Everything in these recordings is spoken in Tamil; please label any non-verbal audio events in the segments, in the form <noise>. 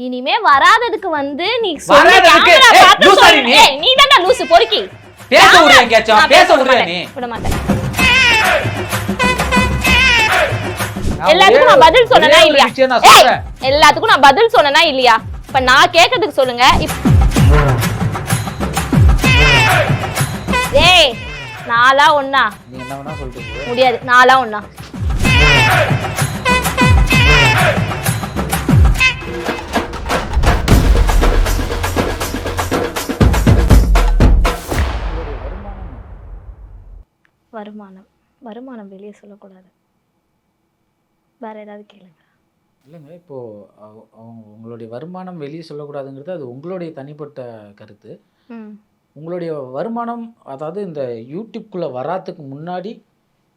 இனிமே வராததுக்கு வந்து நீ. நீ. தான்டா லூசு பொறுக்கி பேச எங்கேயாச்சும்? மாட்டேன். நீ? விட மாட்டேன் நான் எல்லாத்துக்கும் நான் பதில் சொன்னனா இல்லையா. எல்லாத்துக்கும் நான் பதில் சொன்னனா இல்லையா இப்ப நான் கேட்கறதுக்கு சொல்லுங்க ஏய் நாளா ஒண்ணா நீ என்ன வேணா சொல்லிட்டு போ. முடியாது நாளா ஒண்ணா வருமானம் வெளியே சொல்லக்கூடாது. வேற ஏதாவது கேளுங்க. இல்லைங்க இப்போ அவ- அவங்க உங்களுடைய வருமானம் வெளியே சொல்லக்கூடாதுங்கிறது அது உங்களுடைய தனிப்பட்ட கருத்து. உங்களுடைய வருமானம் அதாவது இந்த யூடியூப்குள்ளே வராதுக்கு முன்னாடி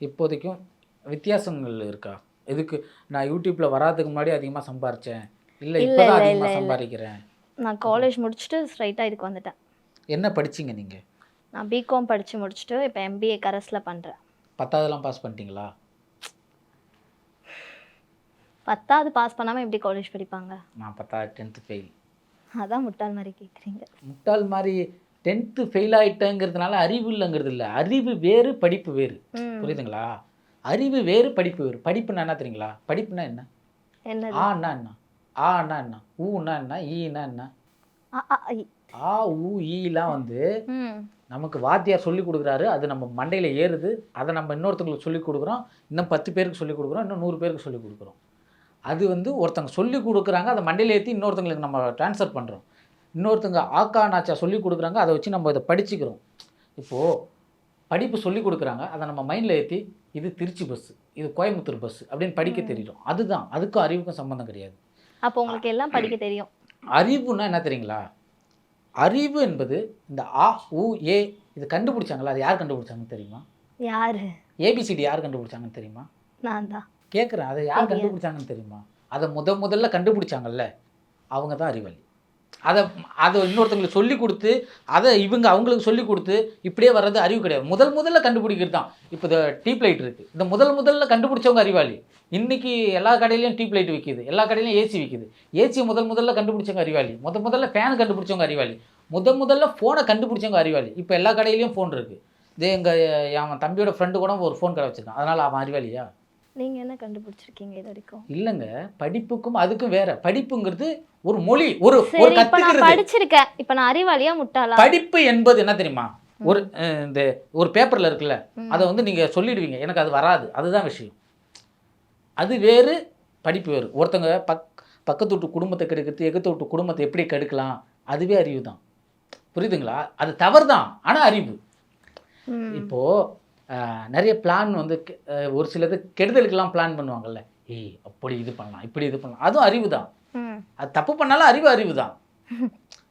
இப்போதைக்கும் வித்தியாசங்கள் இருக்கா? இதுக்கு நான் யூடியூப்பில் வராதுக்கு முன்னாடி அதிகமாக சம்பாரிச்சேன். இல்லை இப்போ தான் அதிகமாக. சம்பாதிக்கிறேன். நான் காலேஜ் முடிச்சுட்டு ஸ்ட்ரைட்டாக இதுக்கு வந்துட்டேன். என்ன படிச்சீங்க நீங்கள் நான் பிகாம் படித்து முடிச்சுட்டு இப்போ எம்பிஏ கரஸில் பண்ணுறேன் பத்தாவதுலாம் பாஸ் பண்ணிட்டீங்களா? பத்தாவது பாஸ் பண்ணாமல் எப்படி காலேஜ் படிப்பாங்க? நான் பத்தாவது டென்த்து ஃபெயில் அதான் முட்டாள் மாதிரி கேட்குறீங்க முட்டாள் மாதிரி டென்த்து ஃபெயில் ஆகிட்டேங்கிறதுனால அறிவு இல்லைங்கிறது இல்லை. அறிவு வேறு படிப்பு வேறு. புரியுதுங்களா? அறிவு வேறு படிப்பு வேறு. படிப்புன்னா என்ன தெரியுங்களா? படிப்புனா என்ன? ஆன்னா என்ன? ஆன்னா என்ன? ஊன்னா என்ன? ஈனா என்ன. ஆ ஊ ஈலாம் வந்து நமக்கு வாத்தியார் சொல்லி கொடுக்குறாரு அது நம்ம மண்டையில் ஏறுது. அதை நம்ம இன்னொருத்தங்களுக்கு சொல்லி கொடுக்குறோம். இன்னும் பத்து பேருக்கு சொல்லி கொடுக்குறோம் இன்னும் நூறு பேருக்கு சொல்லி கொடுக்குறோம். அது வந்து ஒருத்தங்க சொல்லி கொடுக்குறாங்க அதை மண்டையில் ஏற்றி இன்னொருத்தங்களுக்கு நம்ம ட்ரான்ஸ்ஃபர் பண்ணுறோம் இன்னொருத்தங்க ஆக்கா நாச்சா சொல்லி கொடுக்குறாங்க அதை வச்சு நம்ம இதை படிச்சுக்கிறோம். இப்போது படிப்பு சொல்லி கொடுக்குறாங்க அதை நம்ம மைண்டில் ஏற்றி இது திருச்சி பஸ்ஸு இது கோயம்புத்தூர் பஸ்ஸு அப்படின்னு படிக்க தெரியும். அதுதான். அதுக்கும் அறிவுக்கும் சம்மந்தம் கிடையாது. அப்போ உங்களுக்கு எல்லாம் படிக்க தெரியும். அறிவுன்னா என்ன தெரியுங்களா? அறிவு என்பது இந்த ஆ உ ஏ இது கண்டுபிடிச்சாங்களா? அது யார் கண்டுபிடிச்சாங்கன்னு தெரியுமா? யாரு? ஏபிசிடி யார் கண்டுபிடிச்சாங்கன்னு தெரியுமா? நான் தான். கேட்குறேன் அதை யார். கண்டுபிடிச்சாங்கன்னு தெரியுமா? அதை முத முதல்ல கண்டுபிடிச்சாங்கல்ல. அவங்க தான் அறிவாளி அதை அதை இன்னொருத்தங்களுக்கு சொல்லி கொடுத்து அதை இவங்க அவங்களுக்கு சொல்லி கொடுத்து இப்படியே வர்றது அறிவு கிடையாது. முதல் முதல்ல கண்டுபிடிக்கிறது தான். இப்போ இந்த டீப் லைட் இருக்குது இந்த முதல் முதல்ல கண்டுபிடிச்சவங்க அறிவாளி. இன்னைக்கு எல்லா கடையிலையும் டீப் லைட் விற்கிது எல்லா கடையிலையும் ஏசி விற்கிது ஏசி முதல் முதல்ல கண்டுபிடிச்சவங்க அறிவாளி. முத முதல்ல ஃபேன் கண்டுபிடிச்சவங்க அறிவாளி. முத முதல்ல ஃபோனை கண்டுபிடிச்சவங்க அறிவாளி. இப்போ எல்லா கடையிலையும் ஃபோன் இருக்குது இதே எங்கள் என் தம்பியோட ஃப்ரெண்டு கூட ஒரு ஃபோன் கடை வச்சிருக்கான். அதனால் அவன் அறிவாளியா? நீங்க என்ன கண்டுபிடிச்சிருக்கீங்க இது வரைக்கும்? இல்லைங்க. படிப்புக்கும் அதுக்கும் வேற. படிப்புங்கிறது ஒரு மொழி ஒரு ஒரு சரி இப்ப நான் கத்துக்கிறது. படிச்சிருக்கேன். இப்ப நான் அறிவாளியா முட்டாளா? படிப்பு என்பது என்ன தெரியுமா? ஒரு இந்த ஒரு பேப்பர்ல இருக்குல்ல. அதை வந்து நீங்க சொல்லிடுவீங்க. எனக்கு அது வராது. அதுதான் விஷயம். அது வேறு படிப்பு வேறு. ஒருத்தங்க பக் பக்கத்து வீட்டு குடும்பத்தை கெடுக்கிறது எகத்து வீட்டு குடும்பத்தை எப்படி கெடுக்கலாம்? அதுவே அறிவு தான் புரியுதுங்களா? அது தவறு தான் ஆனால் அறிவு. ம். இப்போ அஹ், நிறைய பிளான் வந்து ஒரு சிலது கெடுதலுக்கெல்லாம் பிளான் பண்ணுவாங்கல்ல. ஏய் அப்படி இது பண்ணலாம் இப்படி இது பண்ணலாம். அதுவும் அறிவு தான். அது தப்பு பண்ணாலும் அறிவு அறிவு தான்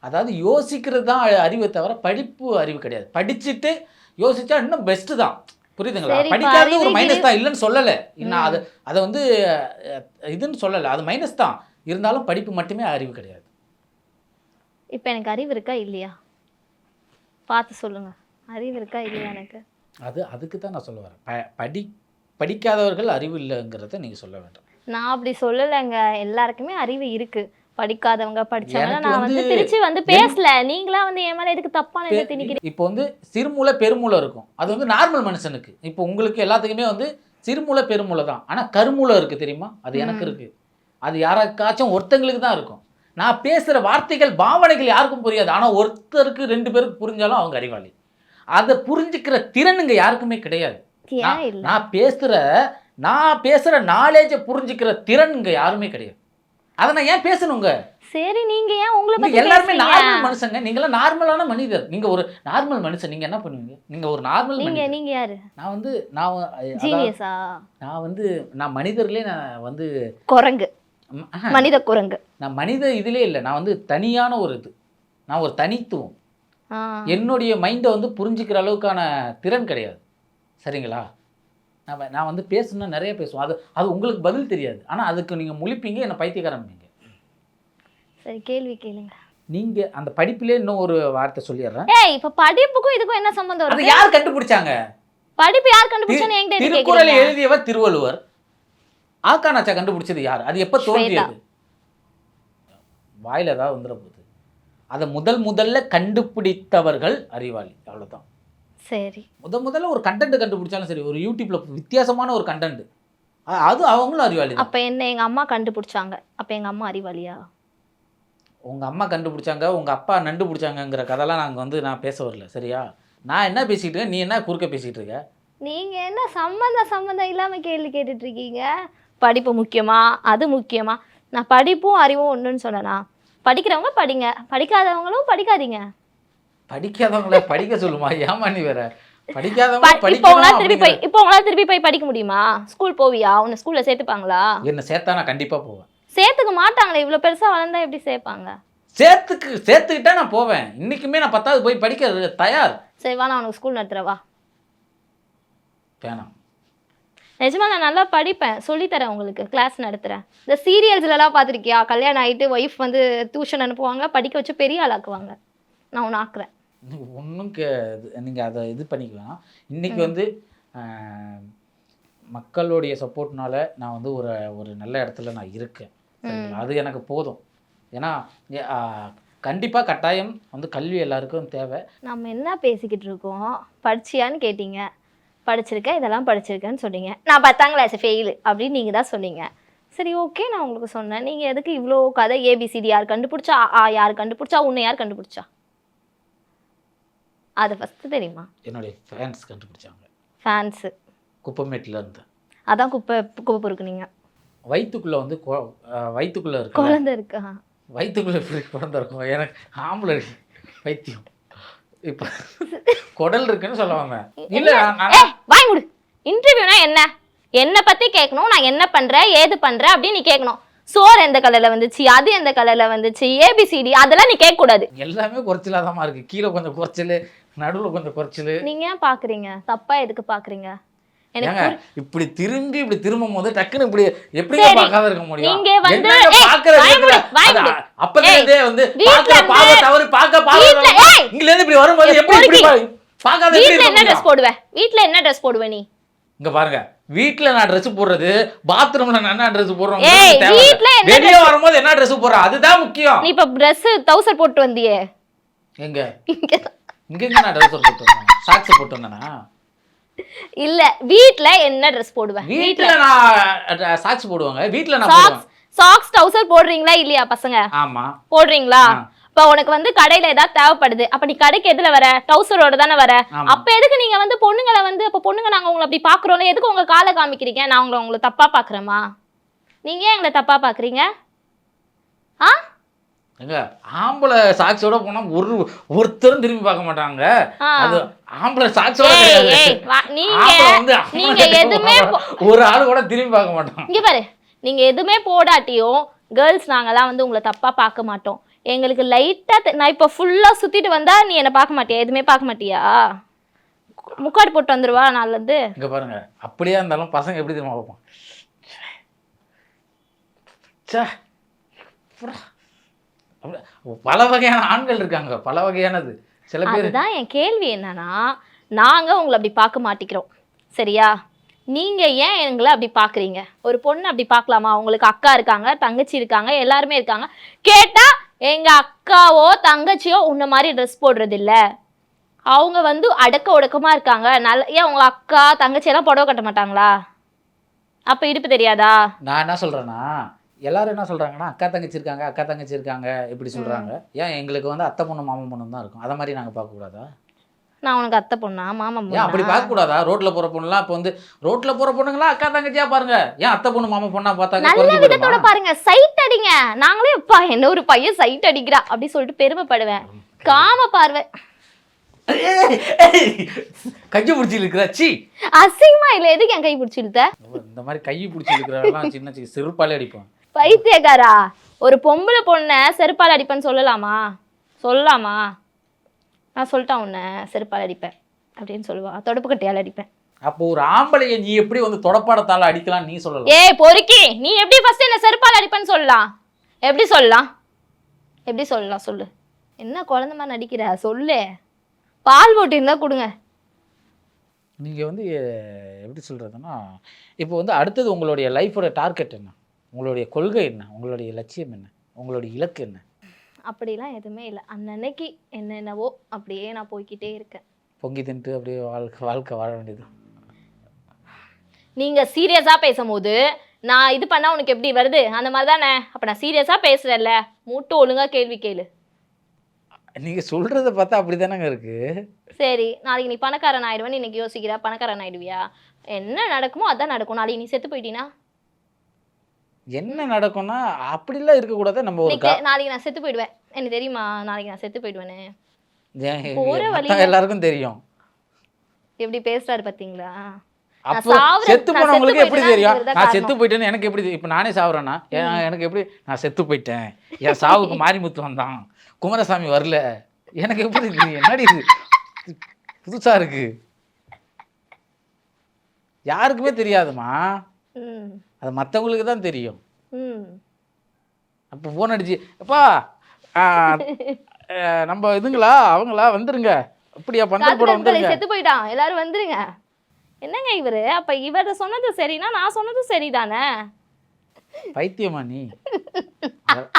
அதாவது யோசிக்கிறது தான் அறிவை தவிர படிப்பு அறிவு கிடையாது. படிச்சுட்டு யோசிச்சா இன்னும் பெஸ்ட்டு தான். புரியுதுங்களா? படிக்காதது ஒரு மைனஸ் தான். இல்லைன்னு சொல்லலை. நான் ம். அதை அதை வந்து இதுன்னு சொல்லலை. அது மைனஸ் தான். இருந்தாலும் படிப்பு மட்டுமே அறிவு கிடையாது. இப்ப எனக்கு அறிவு இருக்கா? இல்லையா? பார்த்து சொல்லுங்க. அறிவு இருக்கா இல்லையா எனக்கு? அது அதுக்கு தான் நான் சொல்ல வரேன். ப படி படிக்காதவர்கள் அறிவு இல்லைங்கிறத நீங்கள் சொல்ல வேண்டாம். நான் அப்படி சொல்லலைங்க. எல்லாருக்குமே அறிவு இருக்கு. படிக்காதவங்க படிச்சவங்க நான் வந்து திருச்சி வந்து பேசல. நீங்களா வந்து என் மேல எதுக்கு தப்பான இதை திணிக்கிறீங்க? இப்போ வந்து சிறுமூளை பெருமூளை இருக்கும். அது வந்து நார்மல் மனுஷனுக்கு. இப்போ உங்களுக்கு எல்லாத்துக்குமே வந்து சிறுமூளை பெருமூளை தான். ஆனால் கருமூளை இருக்குது தெரியுமா? அது எனக்கு ம். இருக்குது அது யாராக்காச்சும் ஒருத்தங்களுக்கு தான் இருக்கும். நான் பேசுகிற வார்த்தைகள் பாவனைகள் யாருக்கும் புரியாது. ஆனால் ஒருத்தருக்கு ரெண்டு பேருக்கு புரிஞ்சாலும் அவங்க அறிவாளி. அதை புரிஞ்சுக்கிற திறன் இங்கே யாருக்குமே கிடையாது. நான் பேசுகிற நான் பேசுகிற நாலேஜை புரிஞ்சுக்கிற திறன் இங்கே யாருமே கிடையாது. அதை நான் ஏன் பேசணுங்க? சரி நீங்க ஏன் உங்களை பத்தி எல்லாருமே? நார்மல் மனுஷங்க. நீங்களாம் நார்மலான மனிதர். நீங்க ஒரு நார்மல் மனுஷன். நீங்க என்ன பண்ணுவீங்க? நீங்க ஒரு நார்மல் நீங்க நீங்க யாரு? நான் வந்து நான் நான் வந்து நான் மனிதர்லயே நான் வந்து குரங்கு. மனித குரங்கு நான் மனித இதுலயே இல்லை நான் வந்து தனியான ஒரு இது. நான் ஒரு தனித்துவம். என்னுடைய மைண்டை வந்து புரிஞ்சுக்கிற அளவுக்கான திறன் கிடையாது. சரிங்களா? நான் நான் வந்து பேசணும்னா நிறைய பேசுவோம். அது அது உங்களுக்கு பதில் தெரியாது. ஆனால் அதுக்கு நீங்கள் முழிப்பீங்க என்னை பைத்தியக்காரன் நீங்கள் சரி கேள்வி கேளுங்க. நீங்கள் அந்த படிப்பிலே இன்னும் ஒரு வார்த்தை சொல்லிடுறேன். ஏய் இப்ப படிப்புக்கும் இதுக்கும் என்ன சம்பந்தம் அதை இருக்கு யார் கண்டுபிடிச்சாங்க? படிப்பு யார் கண்டுபிடிச்சான்னு என்கிட்ட திருக்குறளை எழுதியவர் திருவள்ளுவர். ஆக்கானாச்சா கண்டுபிடிச்சது யார்? அது எப்ப தோன்றியது? வாயில் ஏதாவது வந்துட போகுது. அதை முதல் முதல்ல கண்டுபிடித்தவர்கள் அறிவாளி. அவ்வளவுதான். சரி. முத முதல்ல ஒரு கண்டென்ட் கண்டுபிடிச்சாலும் சரி ஒரு யூடியூப்ல வித்தியாசமான ஒரு கண்டென்ட் அது அவங்களும் அறிவாளி அப்ப என்ன எங்க அம்மா கண்டுபிடிச்சாங்க? அப்ப எங்க அம்மா அறிவாளியா? உங்க அம்மா கண்டுபிடிச்சாங்க உங்க அப்பா நண்டு பிடிச்சாங்கங்கிற கதைலாம் நாங்கள் வந்து நான் பேச வரல சரியா? நான் என்ன பேசிட்டு இருக்கேன் நீ என்ன குறுக்க பேசிட்டு இருக்க? நீங்க என்ன சம்மந்தம் சம்மந்தம் இல்லாம கேள்வி கேட்டுட்டு இருக்கீங்க? படிப்பு முக்கியமா அது முக்கியமா? நான் படிப்பும் அறிவும் ஒண்ணுன்னு சொன்னேனா? படிக்கிறவங்க படிங்க. படிக்காதவங்களும் படிக்காதீங்க. படிக்காதவங்கள படிக்க சொல்லுமா? ஏமா நீ வேற? இப்போ உங்களால திருப்பி போய் இப்போ உங்களால திருப்பி போய் படிக்க முடியுமா? ஸ்கூல் போவியா? உன்னை ஸ்கூல்ல சேர்த்துப்பாங்களா? என்ன சேர்த்தா நான் கண்டிப்பா போவேன். சேர்த்துக்க மாட்டாங்களே. இவ்வளவு பெருசா வளர்ந்தா எப்படி சேர்ப்பாங்க? சேர்த்துக்கு சேர்த்துக்கிட்டா நான் போவேன். இன்னைக்குமே நான் பத்தாவது போய் படிக்க தயார். சரி வா நான் உனக்கு ஸ்கூல் நடத்துறவா வேணாம். நிஜமா நான் நல்லா படிப்பேன். சொல்லித்தரேன் உங்களுக்கு. கிளாஸ் நடத்துறேன். இந்த சீரியல்ஸ்லலாம் பார்த்துருக்கியா? கல்யாணம் ஆயிட்டு ஒய்ஃப் வந்து டியூஷன் அனுப்புவாங்க. படிக்க வச்சு பெரிய ஆளாக்குவாங்க. நான் உன்னை ஆக்குறேன். ஒன்றும் கே நீங்கள் அதை இது பண்ணிக்கலாம். இன்னைக்கு வந்து மக்களுடைய சப்போர்ட்னால நான் வந்து ஒரு ஒரு நல்ல இடத்துல நான் இருக்கேன்? அது எனக்கு போதும். ஏன்னா கண்டிப்பாக கட்டாயம் வந்து கல்வி எல்லாருக்கும் தேவை. நம்ம என்ன பேசிக்கிட்டு இருக்கோம்? படிச்சியான்னு கேட்டீங்க. படிச்சிருக்கேன் இதெல்லாம் படிச்சிருக்கேன்னு சொன்னீங்க. நான் பத்தாம் கிளாஸ் ஃபெயிலு அப்படின்னு நீங்கள் தான் சொன்னீங்க. சரி ஓகே நான் உங்களுக்கு சொன்னேன். நீங்கள் எதுக்கு இவ்வளோ கதை ஏபிசிடி யார் கண்டுபிடிச்சா? ஆ, யார் கண்டுபிடிச்சா? உன்னை யார் கண்டுபிடிச்சா? அது ஃபஸ்ட்டு தெரியுமா? என்னுடைய ஃபேன்ஸ் கண்டுபிடிச்சாங்க. ஃபேன்ஸு குப்பமேட்டில் இருந்து. அதான் குப்பை குப்பை பொறுக்குனீங்க. வயிற்றுக்குள்ளே வந்து வயித்துக்குள்ள இருக்கு குழந்தை இருக்கா வயிற்றுக்குள்ளே எப்படி குழந்தை இருக்கும்? எனக்கு ஆம்பளை இருக்கு. இப்போ குடல் இருக்குன்னு சொல்லுவாங்க. இல்லை வாய் முடு. இன்டர்வியூனா என்ன? என்னை பத்தி கேட்கணும். நான் என்ன பண்றேன்? ஏது பண்றேன்? அப்படின்னு நீ கேட்கணும். சோறு எந்த கலர்ல வந்துச்சு? அது எந்த கலர்ல வந்துச்சு? ஏபிசிடி அதெல்லாம் நீ கேட்க கூடாது எல்லாமே குறைச்சலாதாம்மா இருக்கு. கீழே கொஞ்சம் குறைச்சல் நடுவில் கொஞ்சம் குறைச்சல். நீங்க ஏன் பாக்குறீங்க? தப்பா எதுக்கு பாக்குறீங்க? எனக்கு இப்படி திரும்பி இப்படி திரும்பும் போது டக்குன்னு இப்படி எப்படி சரி, பார்க்காத இருக்க முடியும்? நீங்க வந்து- இருந்தே வந்து இருந்து- பாவ தவறு பார்க்க பாவ! இங்கல இருந்து இப்படி வரும்போது எப்படி இப்படி பார்க்காத வீட்ல என்ன? ட்ரெஸ் போடுவ? வீட்ல என்ன ட்ரெஸ் போடுவ நீ? இங்க பாருங்க வீட்ல நான் Dress போடுறது பாத்ரூம்ல நான் என்ன Dress போடுறோம் வீட்ல என்ன வெளிய வரும்போது என்ன Dress போடுற? அதுதான் முக்கியம். நீ இப்ப Dress தௌசர் போட்டு வந்தியே. எங்க? இங்க. இங்க நான் ட்ரெஸ் போட்டு வந்தேன்? சாக்ஸ் போட்டு வந்தேனா? இல்ல வீட்ல என்ன Dress போடுவ? வீட்ல நான் சாக்ஸ் போடுவாங்க. வீட்ல நான் சாக்ஸ் போடுவேன். சாக்ஸ் டவுசர் போடுறீங்களா இல்லையா பசங்க? ஆமா. போடுறீங்களா. இப்ப உனக்கு வந்து கடையில ஏதாவது தேவைப்படுது. அப்ப நீ கடைக்கு எதுல வர? டவுசரோட தானே வர. அப்ப எதுக்கு நீங்க வந்து பொண்ணுங்களை வந்து அப்ப பொண்ணுங்க நாங்க உங்களை அப்படி பாக்குறோம்ல எதுக்கு உங்க காலை காமிக்கிறீங்க? நான் உங்களை உங்களை தப்பா பாக்குறேமா நீங்க ஏன் எங்களை தப்பா பாக்குறீங்க? ஆ? எங்க ஆம்பளை சாக்ஸோட போனா ஒரு ஒருத்தரும் திரும்பி பார்க்க மாட்டாங்க. அது ஆம்பளை சாக்ஸோட நீங்க நீங்க எதுவுமே போ- ஒரு ஆள் கூட திரும்பி பார்க்க மாட்டான். இங்க பாரு நீங்க எதுவுமே போடாட்டியும் கேர்ள்ஸ் நாங்கெல்லாம் வந்து உங்களை தப்பா பார்க்க மாட்டோம். எங்களுக்கு லைட்டா நான் இப்ப ஃபுல்லா சுத்திட்டு வந்தா நீ என்ன பார்க்க மாட்டியா? எதுவுமே பார்க்க மாட்டியா? முக்காடு போட்டு வந்துருவா நல்லது இங்க பாருங்க அப்படியே இருந்தாலும் பசங்க எப்படி தெரியுமா பார்ப்போம். அப்படி- பல வகையான ஆண்கள் இருக்காங்க பல வகையானது. சில பேர் அதுதான் என் கேள்வி என்னன்னா நாங்க உங்களை அப்படி பார்க்க மாட்டிக்கிறோம். சரியா? நீங்க ஏன் எங்களை அப்படி பாக்குறீங்க ஒரு பொண்ணு அப்படி பார்க்கலாமா? உங்களுக்கு அக்கா இருக்காங்க தங்கச்சி இருக்காங்க எல்லாருமே இருக்காங்க. கேட்டா எங்க அக்காவோ தங்கச்சியோ உன்ன மாதிரி ட்ரெஸ் போடுறது இல்ல அவங்க வந்து அடக்க ஒடுக்கமா இருக்காங்க. நல்ல ஏன் உங்க அக்கா தங்கச்சி எல்லாம் புடவை கட்ட மாட்டாங்களா? அப்ப இடுப்பு தெரியாதா? நான் என்ன சொல்றேன்னா எல்லாரும் என்ன சொல்றாங்கன்னா அக்கா தங்கச்சி இருக்காங்க அக்கா தங்கச்சி இருக்காங்க இப்படி சொல்றாங்க. ஏன் எங்களுக்கு வந்து அத்தை பொண்ணு மாமன் பொண்ணு தான் இருக்கும்? அதை மாதிரி நாங்க பார்க்க கூடாதா நான் உனக்கு அத்தை பொண்ணா மாமா அப்படி பொண்ணா? பார்க்க கூடாதா ரோட்ல போற பொண்ணுலாம் இப்போ வந்து ரோட்ல போற பொண்ணுங்களா அக்கா தங்கச்சியா பாருங்க. ஏன் அத்தை பொண்ணு மாமா பொண்ணா பார்த்தாக்க நல்ல விதத்தோட பாருங்க சைட் அடிங்க. நாங்களே அப்பா என்ன ஒரு பையன் சைட் அடிக்கிறா அப்படி சொல்லிட்டு பெருமைப்படுவேன். காம பார்வை. கையை பிடிச்சி இருக்கிற சி. அசிங்கமா இல்ல எதுக்கு என் கை பிடிச்சி இழுத்த இந்த மாதிரி கையை பிடிச்சி இருக்கிறவெல்லாம் சின்ன சின்ன செருப்பாலே அடிப்பான் பைத்தியக்காரா? ஒரு பொம்பளை பொண்ணை செருப்பால் அடிப்பேன்னு சொல்லலாமா? சொல்லலாமா? நான் சொல்லிட்டேன் உன்னை செருப்பால் அடிப்பேன் அப்படின்னு சொல்லுவா. தொடப்பு கட்டையால் அடிப்பேன். அப்போ ஒரு ஆம்பளைய நீ எப்படி வந்து தொடப்பாடத்தால அடிக்கலாம் நீ சொல்லலாம். ஏய் பொறுக்கி நீ எப்படி ஃபர்ஸ்ட் என்ன செருப்பால் அடிப்பேன்னு சொல்லலாம்? எப்படி சொல்லலாம்? எப்படி சொல்லலாம் சொல்லு. என்ன குழந்தை மாதிரி நடிக்கிற? சொல்லு. பால் போட்டு இருந்தா கொடுங்க. நீங்க வந்து எப்படி சொல்றதுன்னா இப்போ வந்து அடுத்தது உங்களுடைய லைஃபோட டார்கெட் என்ன? உங்களுடைய கொள்கை என்ன? உங்களுடைய லட்சியம் என்ன? உங்களுடைய இலக்கு என்ன? அப்படிலாம் எதுவுமே இல்லை. அன்னன்னைக்கு என்னென்னவோ அப்படியே நான் போய்க்கிட்டே இருக்கேன். பொங்கி தின்ட்டு அப்படியே வாழ்க்கை வாழ்க்கை வாழ வேண்டியது. நீங்க சீரியஸா பேசும்போது நான் இது பண்ணா உனக்கு எப்படி வருது? அந்த மாதிரி தானே? அப்ப நான் சீரியஸா பேசுறேன்ல. மூட்டு ஒழுங்கா கேள்வி கேளு. நீங்க சொல்றத பார்த்தா அப்படிதானங்க இருக்கு? சரி நாளைக்கு நீ பணக்காரன் ஆயிடுவேன்னு இன்னைக்கு யோசிக்கிறா? பணக்காரன் ஆயிடுவியா? என்ன நடக்குமோ அதான் நடக்கும். நாளைக்கு நீ செத்து போயிட்டீனா? என்ன நடக்கும்னா அப்படிலாம் இருக்கக்கூடாது. நம்ம ஒரு நாளைக்கு நான் செத்து போயிடுவேன். எனக்கு தெரியுமா? நாளைக்கு நான் செத்து போயிடுவேனே. ஏன் போற மத்த வழியில- எல்லாருக்கும் தெரியும். எப்படி பேசுறாரு பாத்தீங்களா? அப்போ செத்து போனவங்களுக்கு எப்படி தெரியும்? நான். செத்து போயிட்டேன்னு எனக்கு எப்படி? இப்ப நானே சாவுறேன்னா எனக்கு எப்படி நான் செத்து போயிட்டேன். என் சாவுக்கு <laughs> மாரிமுத்து வந்தான். குமாரசாமி வரல. எனக்கு எப்படி என்னடி இது? புதுசா இருக்கு. யாருக்குமே தெரியாதுமா அது மற்றவங்களுக்கு தான் தெரியும். அப்போ ஃபோன் அடிச்சு அப்பா நம்ம இதுங்களா? அவங்களா? வந்துருங்க. அப்படியா பந்தல் போட காத்துக்கருப்பலை வந்துருங்க. செத்து போயிட்டான். எல்லாரும் வந்துருங்க. என்னங்க இவரு? அப்ப இவர் சொன்னது சரினா நான் சொன்னது சரிதானே? பைத்தியமா நீ? அத-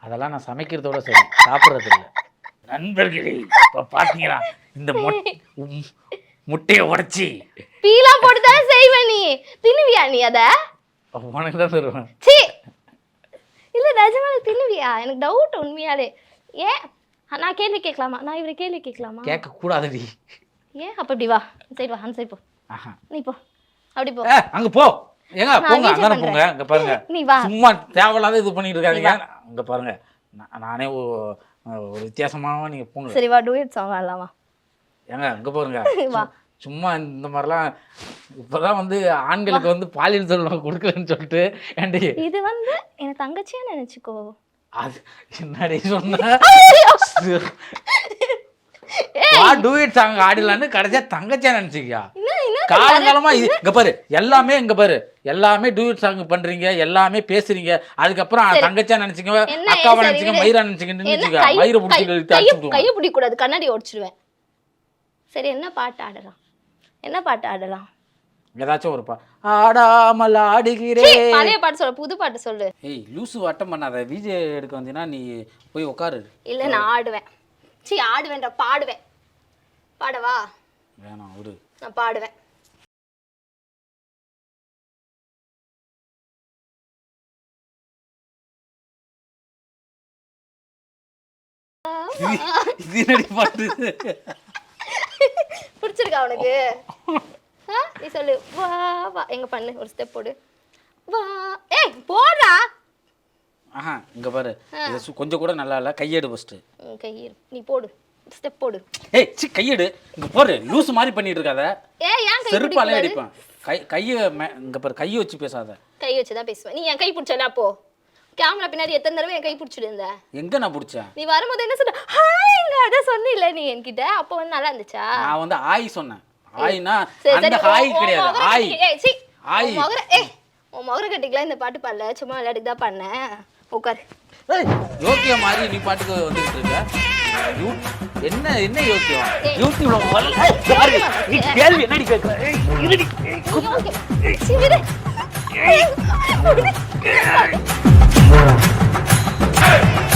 அதெல்லாம் நான் சமைக்கிறதோட சரி. சாப்பிட்றது இல்லை நண்பர்களே இப்போ பார்த்தீங்கன்னா இந்த முட்டையை உடைச்சி. பீலா போட்டு தானே செய்வ நீ? தின்னுவியா நீ அத? உனக்கு தான் தருவேன். சி. இல்ல நிஜமாலே தின்னுவியா? எனக்கு டவுட் உண்மையாலே. ஏன் நான் கேள்வி கேட்கலாமா? நான் இவரை கேள்வி கேட்கலாமா? கேட்க கூடாதடி ஏன்? அப்ப இப்படி வா. சைடு வா அந்த சைடு போ. நீ போ. அப்படி போ. அங்க போ. ஏங்க போங்க அந்தானே போங்க. அங்க பாருங்க. நீ வா. சும்மா தேவையில்லாத இது பண்ணிட்டு இருக்காதீங்க அங்க பாருங்க. நான் ஒரு வித்தியாசமாக நீங்க போங்க. சரி வா டூயட் சாங் ஆடலாமா ஏங்க அங்க பாருங்க. <laughs> சும்மா இந்த மாதிரிலாம் இப்போதான் வந்து ஆண்களுக்கு வந்து பாலியல் தொழில் கொடுக்கலன்னு சொல்லிட்டு ஏண்டி? இது வந்து என் தங்கச்சியா நினைச்சுக்கோ. அது என்னடி சொன்ன? <laughs> <laughs> வா டூ இட் சாங் ஆடலான்னு கடைசியா தங்கச்சியா நினைச்சிக்கியா? காலங்காலமா இது இங்க பாரு எல்லாமே இங்க பாரு. எல்லாமே டூயட் சாங் பண்றீங்க எல்லாமே பேசுறீங்க. அதுக்கப்புறம். தங்கச்சியா நினைச்சுங்க அக்காவை நினைச்சுங்க. மயிரா நினைச்சுங்கன்னு என்ன நினைச்சுக்க மயிரை பிடிச்சி கையை கண்ணாடி உடைச்சிடுவேன் சரி என்ன பாட்டு ஆடலாம்? என்ன பாட்டு ஆடலாம்? ஏதாச்சும் ஒரு பா ஆடாமல் சீ, ஆடுகிறேன் பழைய பாட்டு சொல்லு புது பாட்டு சொல்லு. ஏய் லூசு வட்டம் பண்ணாத. விஜய் எடுக்க வந்தீங்கன்னா நீ போய் உட்காரு. இல்ல நான் ஆடுவேன். சீ ஆடுவேன்டா பாடுவேன். பாடவா? வேணாம் விடு. நான் பாடுவேன். இது என்னடி பாட்டு? பிடிச்சிருக்கா <laughs> ஆ? நீ சொல்லு. வா வா. எங்க பண்ணு? ஒரு ஸ்டெப் போடு. வா. ஏய் போடா. ஆஹா இங்க பாரு. இது கொஞ்சம் கூட நல்லா இல்ல. கையெடு ஃபர்ஸ்ட் உன் கை இரு. நீ போடு. ஸ்டெப் போடு. ஏய் சி கையெடு. இங்க போரு லூசு மாதிரி பண்ணிட்டு இருக்காத. ஏய் ஏன் கை செருப்பாலே? அடிப்பேன். கை கையை இங்க பாரு கையை வச்சு பேசாத. கை வச்சு தான் பேசுவேன். நீ என் கை பிடிச்சல அப்போ? கேமரா பின்னாடி எத்தனை தடவை என் கை பிடிச்சிட்டு இருந்த எங்க நான் பிடிச்சேன்? நீ வரும்போது என்ன சொன்ன ஹாய்ங்க அதான் சொன்னில நீ என்கிட்ட. அப்போ வந்து நல்லா இருந்துச்சா? நான் வந்து ஆய் சொன்னேன். சரி அந்த ஹாய் கிடையாது. ஆய். உன் முகர ஏய் உன் முகர கட்டிக்கலாம் இந்த பாட்டு பாடல. சும்மா விளையாட்டுக்கு தான் பண்ணேன் உட்காரு. யோக்கிய மாதிரி நீ பாட்டுக்கு வந்துட்டு இருக்க. என்ன என்ன. யூடியூப்ல நீ கேள்வி என்னடி இருடி. சீ, விடு. விடு.